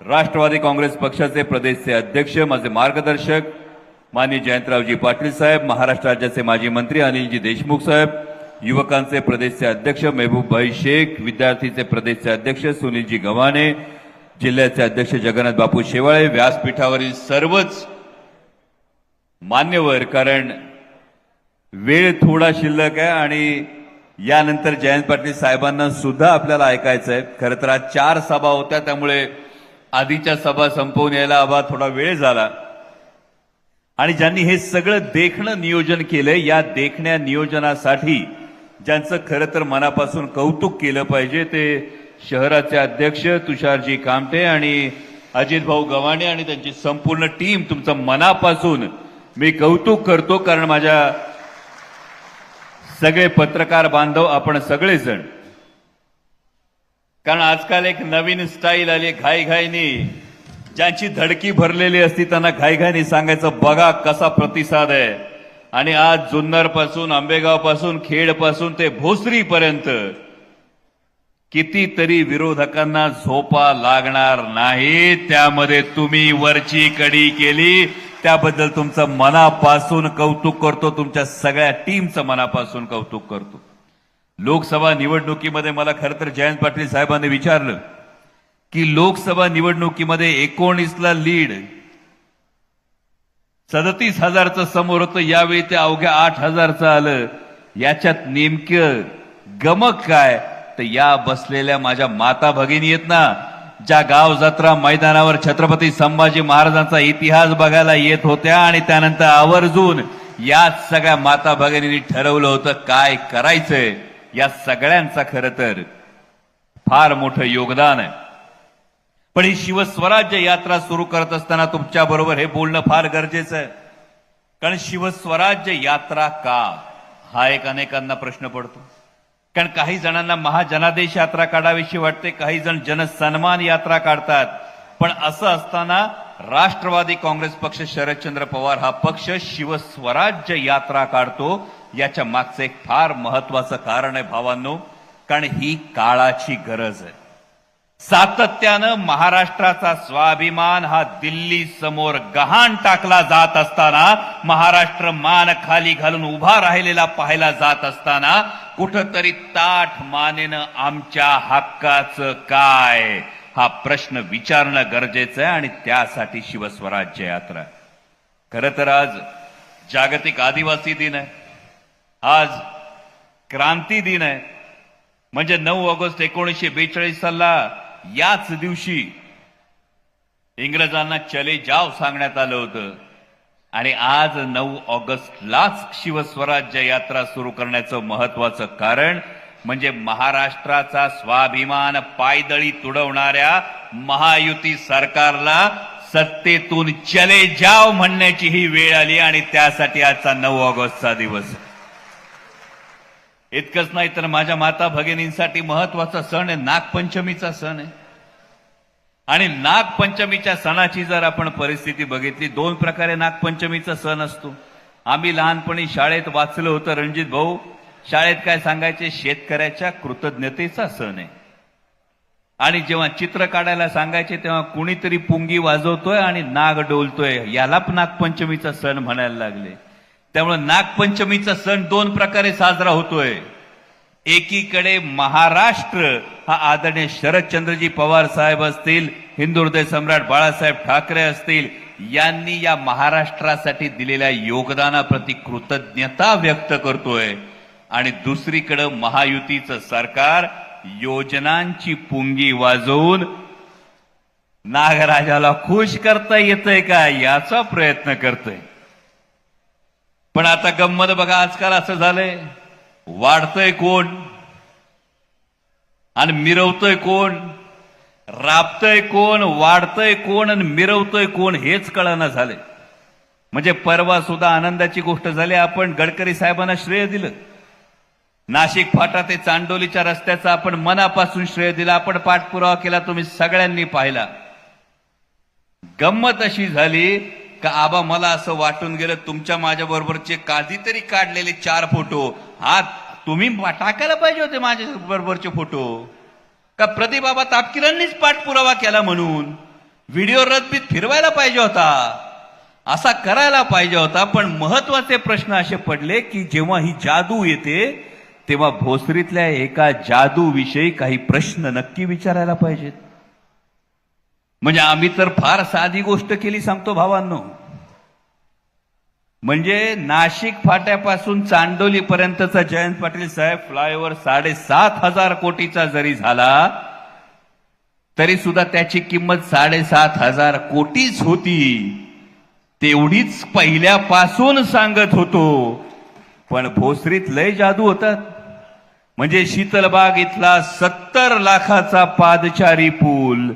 राष्ट्रवादी काँग्रेस पक्षाचे प्रदेशचे अध्यक्ष माझे मार्गदर्शक माननीय जयंतरावजी पाटील साहेब महाराष्ट्र राज्याचे माजी मंत्री अनिलजी देशमुख साहेब युवकांचे प्रदेशचे अध्यक्ष मेहबूबभाई शेख विद्यार्थीचे प्रदेशचे अध्यक्ष सुनीलजी गव्हाणे जिल्ह्याचे अध्यक्ष जगन्नाथ बापू शेवाळे व्यासपीठावरील सर्वच मान्यवर कारण वेळ थोडा शिल्लक आहे आणि यानंतर जयंत पाटील साहेबांना सुद्धा आपल्याला ऐकायचं आहे खरं तर आज चार सभा होत्या त्यामुळे आधीच्या सभा संपवून यायला आबा थोडा वेळ झाला. आणि ज्यांनी हे सगळं देखणं नियोजन केलंय या देखण्या नियोजनासाठी ज्यांचं खरं तर मनापासून कौतुक केलं पाहिजे ते शहराचे अध्यक्ष तुषारजी कामटे आणि अजित भाऊ गव्हाणे आणि त्यांची संपूर्ण टीम तुमचं मनापासून मी कौतुक करतो कारण माझ्या सगळे पत्रकार बांधव आपण सगळेजण कारण आजकाल एक नवीन स्टाईल आली घाईघाईनी. ज्यांची धडकी भरलेली असती त्यांना घाईघाईनी सांगायचं बघा कसा प्रतिसाद आहे. आणि आज जुन्नरपासून आंबेगावपासून खेडपासून ते भोसरी पर्यंत कितीतरी विरोधकांना झोपा लागणार नाही त्यामध्ये तुम्ही वरची कडी केली. त्याबद्दल तुमचं मनापासून कौतुक करतो. तुमच्या सगळ्या टीमचं मनापासून कौतुक करतो. लोकसभा निवडणुकीमध्ये मला खरं तर जयंत पाटील साहेबांनी विचारलं की लोकसभा निवडणुकीमध्ये एकोणीसला लीड सदतीस हजारचं समोर होतं यावेळी ते अवघ्या आठ हजारचं आलं. याच्यात नेमकं गमक काय? तर या बसलेल्या माझ्या माता भगिनी आहेत ना ज्या गाव जत्रा मैदानावर छत्रपती संभाजी महाराजांचा इतिहास बघायला येत होत्या आणि त्यानंतर आवर्जून याच सगळ्या माता भगिनींनी ठरवलं होतं काय करायचंय. या सगळ्यांचा खरं तर फार मोठं योगदान आहे. पण ही शिवस्वराज्य यात्रा सुरू करत असताना तुमच्या बरोबर हे बोलणं फार गरजेचं आहे. कारण शिवस्वराज्य यात्रा का? हा एक अनेकांना प्रश्न पडतो. कारण काही जणांना महाजनादेश यात्रा काढावीशी वाटते काही जण जनसन्मान यात्रा काढतात. पण असं असताना राष्ट्रवादी काँग्रेस पक्ष शरदचंद्र पवार हा पक्ष शिवस्वराज्य यात्रा काढतो याच्या मागचं एक फार महत्वाचं कारण आहे भावांनो कारण ही काळाची गरज आहे. सातत्यानं महाराष्ट्राचा स्वाभिमान हा दिल्ली समोर गहाण टाकला जात असताना महाराष्ट्र मान खाली घालून उभा राहिलेला पाहायला जात असताना कुठंतरी ताठ मानेनं आमच्या हक्काचं काय हा प्रश्न विचारणं गरजेचं आहे आणि त्यासाठी शिवस्वराज्य यात्रा. खरं तर आज जागतिक आदिवासी दिन आहे. आज क्रांती दिन आहे. म्हणजे नऊ ऑगस्ट एकोणीसशे बेचाळीस सालला याच दिवशी इंग्रजांना चले जाव सांगण्यात आलं होतं. आणि आज नऊ ऑगस्टलाच शिवस्वराज्य यात्रा सुरू करण्याचं महत्वाचं कारण म्हणजे महाराष्ट्राचा स्वाभिमान पायदळी तुडवणाऱ्या महायुती सरकारला सत्तेतून चले जाव म्हणण्याची ही वेळ आली आणि त्यासाठी आजचा नऊ ऑगस्टचा दिवस. इतकंच नाही तर माझ्या माता भगिनींसाठी महत्त्वाचा सण आहे. नागपंचमीचा सण आहे. आणि नागपंचमीच्या सणाची जर आपण परिस्थिती बघितली दोन प्रकारे नागपंचमीचा सण असतो. आम्ही लहानपणी शाळेत वाचलं होतं रणजित भाऊ शाळेत काय सांगायचे? शेतकऱ्याच्या कृतज्ञतेचा सण आहे. आणि जेव्हा चित्र काढायला सांगायचे तेव्हा कुणीतरी पुंगी वाजवतोय आणि नाग डोलतोय. याला पण नागपंचमीचा सण म्हणायला लागले. त्यामुळे नागपंचमीचा सण दोन प्रकारे साजरा होतोय. एकीकडे महाराष्ट्र हा आदरणीय शरदचंद्रजी पवार साहेब असतील हिंदू हृदय सम्राट बाळासाहेब ठाकरे असतील यांनी या महाराष्ट्रासाठी दिलेल्या योगदानाप्रती कृतज्ञता व्यक्त करतोय. आणि दुसरीकडे महायुतीचं सरकार योजनांची पुंगी वाजवून नागराजाला खुश करता येतंय का याचा प्रयत्न करतोय. पण आता गंमत बघा आजकाल असं झालंय. वाढतंय कोण? आणि मिरवतोय कोण? राबतय कोण? वाढतय कोण आणि मिरवतोय कोण? हेच कळना झालंय. म्हणजे परवा सुद्धा आनंदाची गोष्ट झाली. आपण गडकरी साहेबांना श्रेय दिलं. नाशिक फाटा ते चांडोलीच्या रस्त्याचा आपण मनापासून श्रेय दिला. आपण पाठपुरावा केला तुम्ही सगळ्यांनी पाहिला. गंमत अशी झाली का आबा मला असं वाटून गेलं तुमच्या माझ्या बरोबरचे कधीतरी काढलेले चार फोटो. हा तुम्ही टाकायला पाहिजे होते माझ्या बरोबरचे फोटो. का प्रतिबाबा तापकिरांनीच पाठपुरावा केला म्हणून? व्हिडिओ रद्दीत फिरवायला पाहिजे होता. असा करायला पाहिजे होता पण महत्त्वाचे प्रश्न असे पडले की जेव्हा ही जादू येते तेव्हा भोसरीतल्या एका जादूविषयी काही प्रश्न नक्की विचारायला पाहिजेत. म्हणजे आम्ही तर फार साधी गोष्ट केली सांगतो भावांनो. म्हणजे नाशिक फाट्यापासून चांडोली पर्यंतचा जयंत पाटील साहेब फ्लायओव्हर साडेसात हजार कोटीचा जरी झाला तरी सुद्धा त्याची किंमत साडेसात हजार कोटीच होती. तेवढीच पहिल्यापासून सांगत होतो. पण भोसरीत लय जादू होतात म्हणजे शीतलबाग इथला सत्तर लाखाचा पादचारी पूल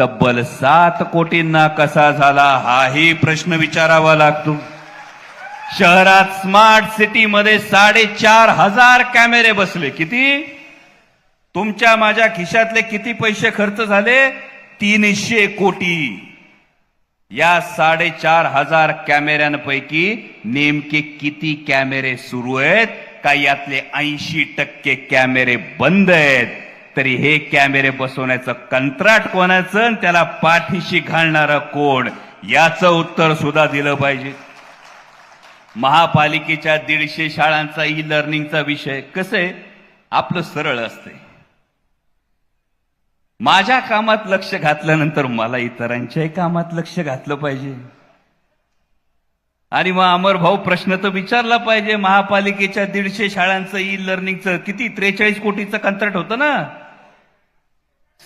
तब्बल सात कोटींना कसा झाला हाही प्रश्न विचारावा लागतो. शहरात स्मार्ट सिटीमध्ये साडेचार हजार कॅमेरे बसले. किती? तुमच्या माझ्या खिशातले किती पैसे खर्च झाले? तीनशे कोटी. या साडेचार हजार कॅमेऱ्यांपैकी नेमके किती कॅमेरे सुरू आहेत? का यातले ऐंशी टक्के कॅमेरे बंद आहेत? तरी हे कॅमेरे बसवण्याचं कंत्राट कोणाचं? आणि त्याला पाठीशी घालणारा कोण? याचं उत्तर सुद्धा दिलं पाहिजे. महापालिकेच्या दीडशे शाळांचा ई लर्निंगचा विषय कसं आहे? आपलं सरळ असते माझ्या कामात लक्ष घातल्यानंतर मला इतरांच्याही कामात लक्ष घातलं पाहिजे. आणि मग अमर भाऊ प्रश्न तर विचारला पाहिजे महापालिकेच्या दीडशे शाळांचं ई लर्निंगचं किती? त्रेचाळीस कोटीचं कंत्राट होतं ना?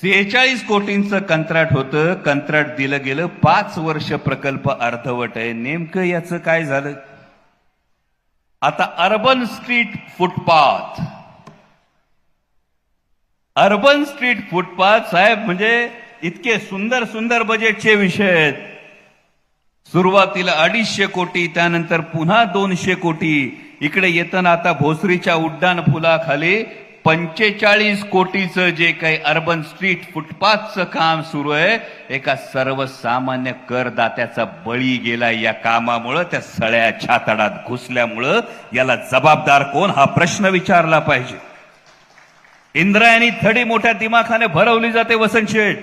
सेहेचाळीस कोटींचं कंत्राट होतं. कंत्राट दिलं गेलं. पाच वर्ष प्रकल्प अर्धवट आहे. नेमकं याचं काय झालं? आता urban street footpath. Urban street footpath साहेब म्हणजे इतके सुंदर सुंदर बजेटचे विषय आहेत. सुरुवातीला अडीचशे कोटी त्यानंतर पुन्हा दोनशे कोटी. इकडे येताना आता भोसरीच्या उड्डाण पुलाखाली पंचेचाळीस कोटीचं जे काही अर्बन स्ट्रीट फुटपाथचं काम सुरू आहे एका सर्वसामान्य करदात्याचा बळी गेला या कामामुळं त्या सळ्या छातडात घुसल्यामुळं याला जबाबदार कोण? हा प्रश्न विचारला पाहिजे. इंद्रायणी थडी मोठ्या दिमाखाने भरवली जाते वसंत शेठ.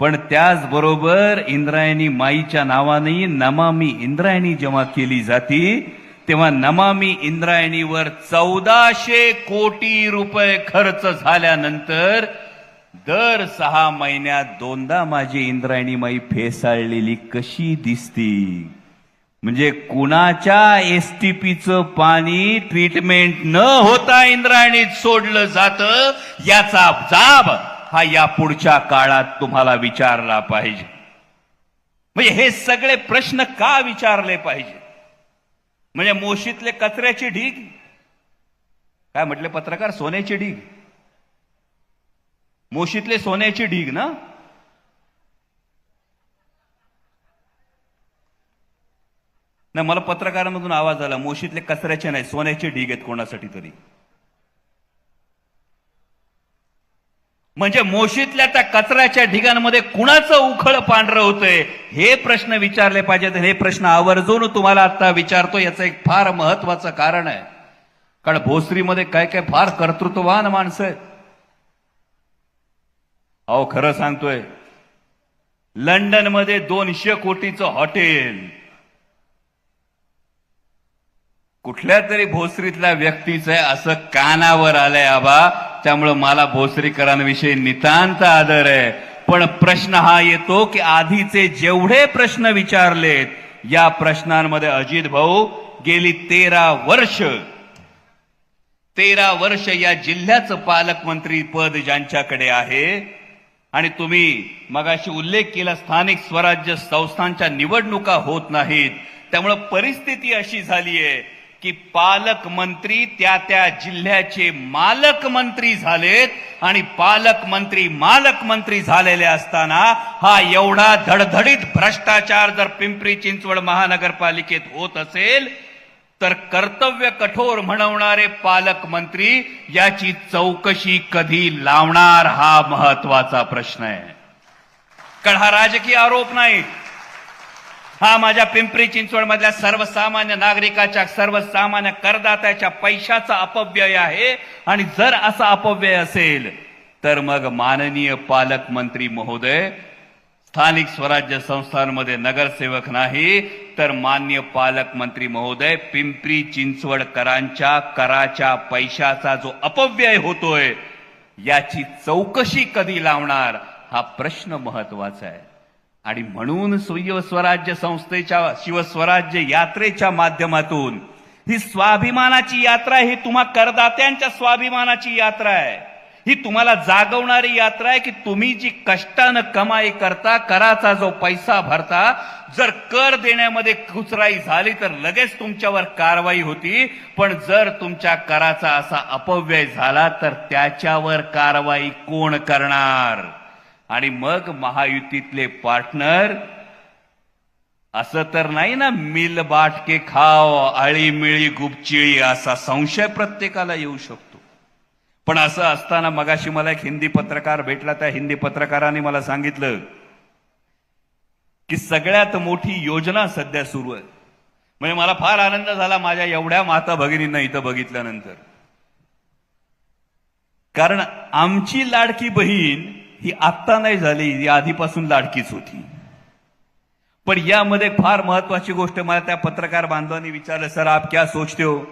पण त्याचबरोबर इंद्रायणी माईच्या नावाने नमामी इंद्रायणी जेव्हा केली जाती तेव्हा नमामी इंद्रायणीवर चौदाशे कोटी रुपये खर्च झाल्यानंतर दर सहा महिन्यात दोनदा माझी इंद्रायणी माई फेसाळलेली कशी दिसती. म्हणजे कुणाच्या एस टी पीचं पाणी ट्रीटमेंट न होता इंद्रायणीत सोडलं जातं याचा जाब हा या पुढच्या काळात तुम्हाला विचारला पाहिजे. म्हणजे हे सगळे प्रश्न का विचारले पाहिजे? म्हणजे मोशीतले कचऱ्याची ढीग. काय म्हटले पत्रकार? सोन्याची ढीग. मोशीतले सोन्याची ढीग ना? नाही मला पत्रकारामधून आवाज आला. मोशीतले कचऱ्याचे नाही सोन्याचे ढीग आहेत कोणासाठी तरी. म्हणजे मोशीतल्या त्या कचऱ्याच्या ढिगांमध्ये कुणाचं उखळ पांढरं होतंय? हे प्रश्न विचारले पाहिजेत. हे प्रश्न आवर्जून तुम्हाला आता विचारतो. याचं एक फार महत्वाचं कारण आहे. कारण भोसरीमध्ये काय काय फार कर्तृत्ववान माणसं आहेत. अहो खरं सांगतोय. लंडनमध्ये दोनशे कोटीचं हॉटेल. कुठल्या तरी भोसरीतल्या व्यक्तीचं असं कानावर आलंय आबा. त्यामुळं मला भोसरीकरांविषयी नितांत आदर आहे. पण प्रश्न हा येतो की आधीचे जेवढे प्रश्न विचारलेत या प्रश्नांमध्ये अजित भाऊ गेली तेरा वर्ष. तेरा वर्ष या जिल्ह्याचं पालकमंत्री पद ज्यांच्याकडे आहे आणि तुम्ही मगाशी उल्लेख केला स्थानिक स्वराज्य संस्थांच्या निवडणुका होत नाहीत. त्यामुळं परिस्थिती अशी झाली आहे की पालकमंत्री त्या त्या जिल्ह्याचे मालकमंत्री झालेत आणि पालकमंत्री मालकमंत्री झालेले असताना हा एवढा धडधडीत भ्रष्टाचार जर पिंपरी चिंचवड महानगरपालिकेत होत असेल तर कर्तव्य कठोर म्हणवणारे पालकमंत्री याची चौकशी कधी लावणार हा महत्त्वाचा प्रश्न आहे. कारण हा राजकीय आरोप नाही. हा माझ्या पिंपरी चिंचवडमधल्या सर्वसामान्य नागरिकाच्या सर्वसामान्य करदात्याच्या पैशाचा अपव्यय आहे. आणि जर असा अपव्यय असेल तर मग माननीय पालकमंत्री महोदय स्थानिक स्वराज्य संस्थांमध्ये नगरसेवक नाही तर मान्य पालकमंत्री महोदय पिंपरी चिंचवडकरांच्या कराच्या पैशाचा जो अपव्यय होतोय याची चौकशी कधी लावणार हा प्रश्न महत्त्वाचा आहे. आणि म्हणून स्वराज्य संस्थेच्या शिवस्वराज्य यात्रेच्या माध्यमातून ही स्वाभिमानाची यात्रा ही तुम्हा करदात्यांच्या स्वाभिमानाची यात्रा आहे. ही तुम्हाला जागवणारी यात्रा आहे की तुम्ही जी कष्टानं कमाई करता कराचा जो पैसा भरता जर कर देण्यामध्ये कुचराई झाली तर लगेच तुमच्यावर कारवाई होती. पण जर तुमच्या कराचा असा अपव्यय झाला तर त्याच्यावर कारवाई कोण करणार? आणि मग महायुतीतले पार्टनर असं तर नाही ना मिल बाटके खाव आळीमिळी गुपचिळी असा संशय प्रत्येकाला येऊ शकतो. पण असं असताना मगाशी मला एक हिंदी पत्रकार भेटला त्या हिंदी पत्रकाराने मला सांगितलं की सगळ्यात मोठी योजना सध्या सुरू आहे. म्हणजे मला फार आनंद झाला माझ्या एवढ्या माता भगिनींना इथं बघितल्यानंतर. कारण आमची लाडकी बहीण ही आत्ता नाही झाली ही आधीपासून लाडकीच होती. पण यामध्ये फार महत्वाची गोष्ट मला त्या पत्रकार बांधवांनी विचारलं सर आप क्या सोचते हो?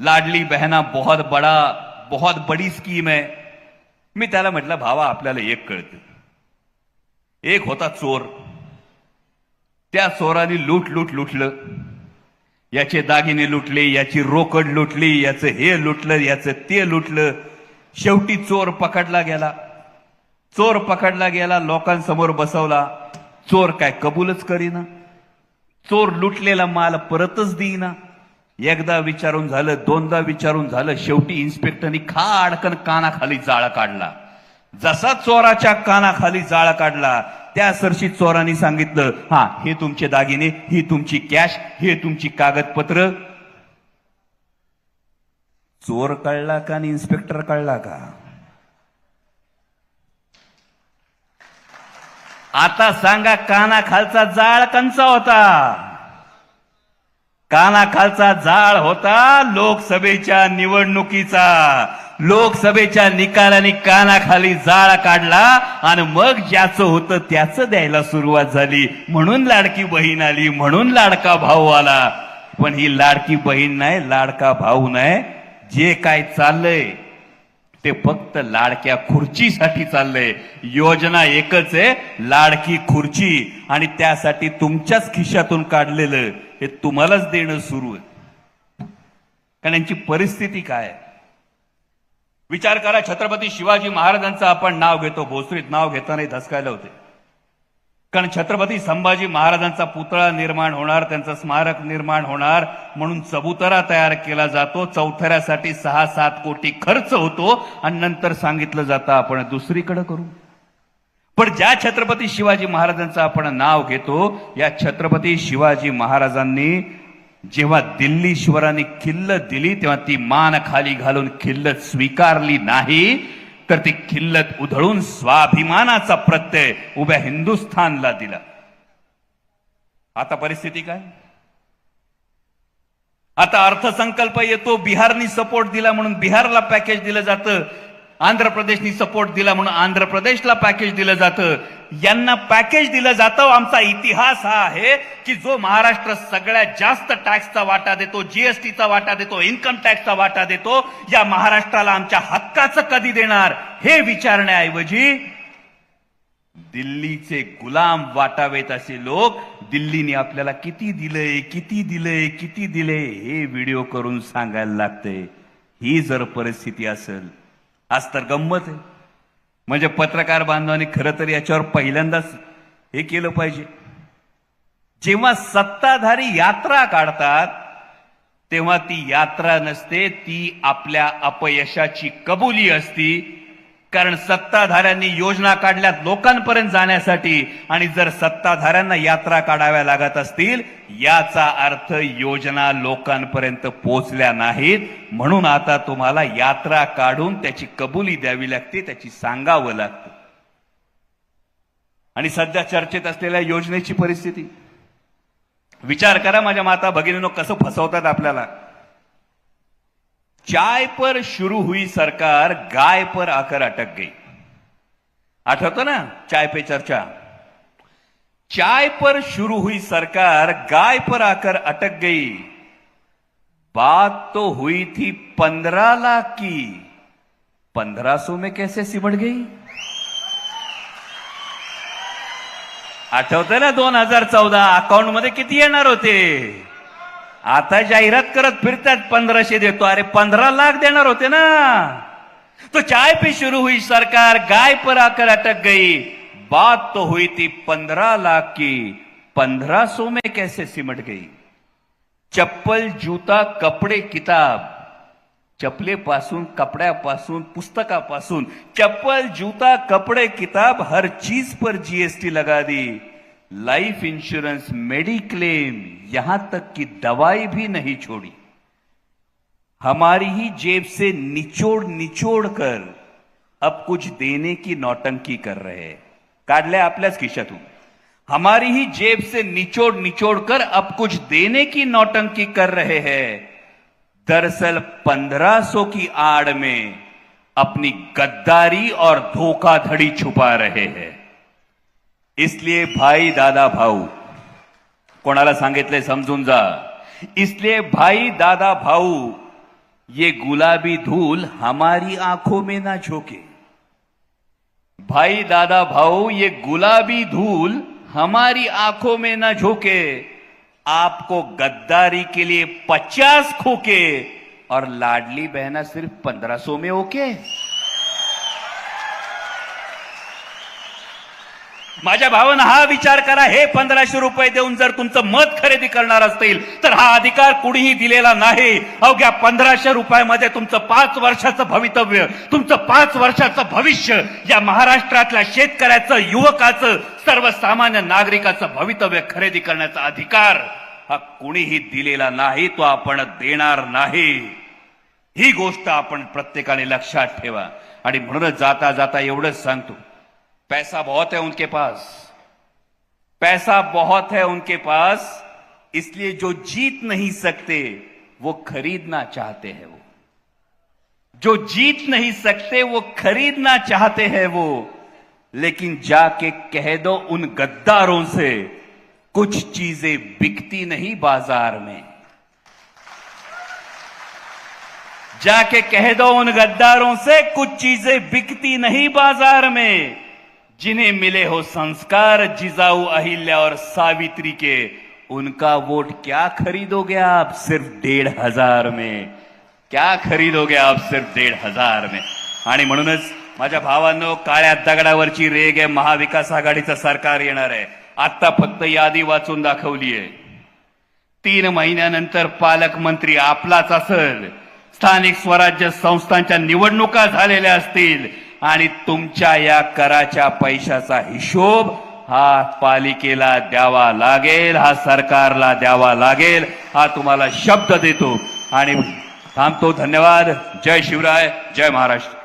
लाडली बहना बहुत बडा बहुत बडी स्कीम आहे मी त्याला म्हटलं भावा आपल्याला एक कळतं. एक होता चोर. त्या चोराने लूट लूट लुटलं. याचे दागिने लुटले याची रोकड लुटली याचं हे लुटलं याचं ते लुटलं. शेवटी चोर पकडला गेला. चोर पकडला गेला लोकांसमोर बसवला. चोर काय कबूलच करीना. चोर लुटलेला माल परतच देईना. एकदा विचारून झालं दोनदा विचारून झालं शेवटी इन्स्पेक्टरनी खाडकन कानाखाली जाळ काढला. जसा चोराच्या कानाखाली जाळ काढला त्या सरशी चोरांनी सांगितलं हा हे तुमचे दागिने ही तुमची कॅश हे तुमची कागदपत्र. चोर कळला का आणि इन्स्पेक्टर कळला का? आता सांगा कानाखालचा जाळ कंचा होता. कानाखालचा जाळ होता लोकसभेच्या निवडणुकीचा. लोकसभेच्या निकालाने कानाखाली जाळ काढला आणि मग ज्याचं होतं त्याचं द्यायला सुरुवात झाली. म्हणून लाडकी बहीण आली म्हणून लाडका भाऊ आला. पण ही लाडकी बहीण नाही लाडका भाऊ नाही. जे काय चाललंय ते फक्त लाडक्या खुर्चीसाठी चाललंय. योजना एकच आहे लाडकी खुर्ची. आणि त्यासाठी तुमच्याच खिशातून काढलेलं हे तुम्हालाच देणं सुरू आहे. कारण यांची परिस्थिती काय विचार करा छत्रपती शिवाजी महाराजांचं आपण नाव घेतो भोसरीत नाव घेतानाही धसकायला होते. कारण छत्रपती संभाजी महाराजांचा पुतळा निर्माण होणार त्यांचं स्मारक निर्माण होणार म्हणून चबुतरा तयार केला जातो. चौथऱ्यासाठी सहा सात कोटी खर्च होतो आणि नंतर सांगितलं जातं आपण दुसरीकडे करू. पण ज्या छत्रपती शिवाजी महाराजांचं आपण नाव घेतो या छत्रपती शिवाजी महाराजांनी जेव्हा दिल्लीश्वरांनी किल्ल दिली तेव्हा ती मान खाली घालून किल्ल स्वीकारली नाही तर ती खिल्लत उधळून स्वाभिमानाचा प्रत्यय उभ्या हिंदुस्थानला दिला. आता परिस्थिती काय? आता अर्थसंकल्प येतो बिहारनी सपोर्ट दिला म्हणून बिहारला पॅकेज दिलं जातं आंध्र प्रदेशनी सपोर्ट दिला म्हणून आंध्र प्रदेशला पॅकेज दिलं जातं. यांना पॅकेज दिलं जातं. आमचा इतिहास हा आहे की जो महाराष्ट्र सगळ्यात जास्त टॅक्सचा वाटा देतो जीएसटीचा वाटा देतो इन्कम टॅक्सचा वाटा देतो या महाराष्ट्राला आमच्या हक्काचं कधी देणार हे विचारण्याऐवजी दिल्लीचे गुलाम वाटावेत असे लोक दिल्लीने आपल्याला किती दिलंय किती दिलंय किती दिले हे व्हिडिओ करून सांगायला लागते ही जर परिस्थिती असेल आज तर गंमत आहे. म्हणजे पत्रकार बांधवांनी खरं तर याच्यावर पहिल्यांदाच हे केलं पाहिजे. जेव्हा सत्ताधारी यात्रा काढतात तेव्हा ती यात्रा नसते ती आपल्या अपयशाची कबुली असती. कारण सत्ताधाऱ्यांनी योजना काढल्या लोकांपर्यंत जाण्यासाठी. आणि जर सत्ताधाऱ्यांना यात्रा काढाव्या लागत असतील याचा अर्थ योजना लोकांपर्यंत पोहोचल्या नाहीत. म्हणून आता तुम्हाला यात्रा काढून त्याची कबुली द्यावी लागते त्याची सांगावं लागतं. आणि सध्या चर्चेत असलेल्या योजनेची परिस्थिती. विचार करा माझ्या माता भगिनीनो कसं फसवतात आपल्याला. चाय पर शुरू हुई सरकार गाय पर आकर अटक गई। आठवतं ना चाय पे चर्चा? चाय पर शुरू हुई सरकार गाय पर आकर अटक गई। बात तो हुई थी पंद्रह लाख की। पंद्रह सौ में कैसे सिमट गई? आठवतं ना दोन हजार चौदा अकाउंटमध्ये किती येणार होते? आता जाहिरात करत फिरतात पंधराशे देतो. अरे पंधरा लाख देणार होते ना. तो चाय पे शुरू हुई सरकार गाय पर आकर अटक गई. बात तो हुई थी पंद्रह लाख की. पंद्रह सौ में कैसे सिमट गई? चप्पल जूता कपडे किताब. चपलेपासून कपड्यापासून पुस्तकापासून चप्पल जूता कपड़े किताब हर चीज पर जीएसटी लगा दी. लाइफ इंश्योरेंस मेडिक्लेम यहाँ तक कि दवाई भी नहीं छोड़ी। हमारी ही जेब से निचोड़ निचोड़ कर अब कुछ देने की नौटंकी कर रहे काढल्या आपल्याच खिशातून हमारी ही जेब से निचोड़ निचोड़ कर अब कुछ देने की नौटंकी कर रहे हैं। दरअसल 1500 की आड़ में अपनी गद्दारी और धोखाधड़ी छुपा रहे हैं। इसलिए भाई दादा भाऊ, कोणाला सांगितले समजून जा. इसलिए भाई दादा भाऊ, ये गुलाबी धूल हमारी आँखों में ना झोंके. भाई दादा भाऊ, ये गुलाबी धूल हमारी आँखों में ना झोंके. आपको गद्दारी के लिए पचास खोके और लाडली बहना सिर्फ़ पंद्रह सौ में ओके. माझ्या भावानं हा विचार करा हे पंधराशे रुपये देऊन जर तुमचं मत खरेदी करणार असतील तर हा अधिकार कुणीही दिलेला नाही. अवघ्या पंधराशे रुपयामध्ये तुमचं पाच वर्षाचं भवितव्य तुमचं पाच वर्षाचं भविष्य या महाराष्ट्रातल्या शेतकऱ्याचं युवकाचं सर्वसामान्य नागरिकाचं भवितव्य खरेदी करण्याचा अधिकार हा कुणीही दिलेला नाही तो आपण देणार नाही. ही गोष्ट आपण प्रत्येकाने लक्षात ठेवा. आणि म्हणूनच जाता जाता एवढंच सांगतो पैसा बहुत है उनके पास। पैसा बहुत है उनके पास, इसलिए जो जीत नहीं सकते, वो खरीदना चाहते हैं वो। जो जीत नहीं सकते, वो खरीदना चाहते हैं वो। लेकिन जाके कह दो उन गद्दारों से, कुछ चीज़ें बिकती नहीं बाज़ार में। जाके कह दो उन गद्दारों से, कुछ चीज़ें बिकती नहीं बाज़ार में। जिन्हें मिले हो संस्कार जिजाऊ अहिल्या और सावित्री के उनका वोट क्या खरीदोगे आप सिर्फ डेढ़ हजार में? क्या खरीदोगे आप सिर्फ डेढ़ हजार में? आणि म्हणूनच माझ्या भावांनो काळ्या दगडावरची रेग आहे महाविकास आघाडीचं सरकार येणार आहे. आता फक्त यादी वाचून दाखवली आहे. तीन महिन्यानंतर पालकमंत्री आपलाच असेल. स्थानिक स्वराज्य संस्थांच्या निवडणुका झालेल्या असतील. आणि तुमच्या या कराच्या पैशाचा हिशोब हा पालिकेला द्यावा लागेल हा सरकारला द्यावा लागेल हा तुम्हाला शब्द देतो. आणि थांबतो. धन्यवाद. जय शिवराय. जय महाराष्ट्र.